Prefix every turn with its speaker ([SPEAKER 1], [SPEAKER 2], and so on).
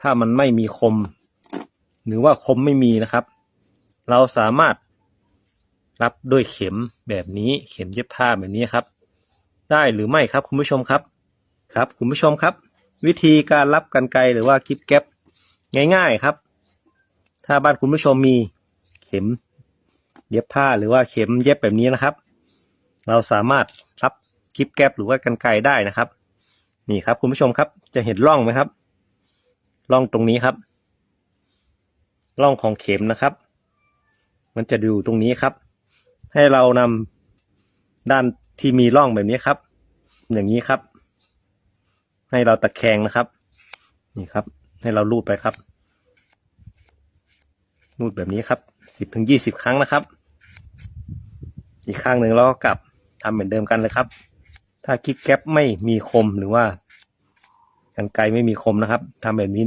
[SPEAKER 1] ถ้ามันไม่มีคม หรือว่าคมไม่มีนะครับ เราสามารถรับด้วยเข็มแบบนี้เข็มเย็บผ้าแบบนี้ครับ ได้หรือไม่ครับคุณผู้ชมครับครับ คุณผู้ชมครับ วิธีการรับกันไกรหรือว่ากิ๊บแก๊ปง่ายๆครับ ถ้าบ้านคุณผู้ชมมีเข็มเย็บผ้าหรือว่าเข็มเย็บแบบนี้นะครับ เราสามารถรับกิ๊บแก๊ปหรือว่ากันไกรได้นะครับ นี่ครับคุณผู้ชมครับจะเห็นร่องไหมครับ ร่องตรงนี้ครับ ร่องของเข็มนะครับ มันจะอยู่ตรงนี้ครับ ให้เรานำด้านที่มีร่องแบบนี้ครับ อย่างนี้ครับ ให้เราตะแคงนะครับ นี่ครับ ให้เราลูดไปครับลูดแบบนี้ครับสิบถึงยี่สิบครั้งนะครับ อีกข้างหนึ่งเราก็กลับทำเหมือนเดิมกันเลยครับ ถ้ากิ๊กแก๊ปไม่มีคมหรือว่ากันไกรไม่มีคมนะครับทำแบบนี้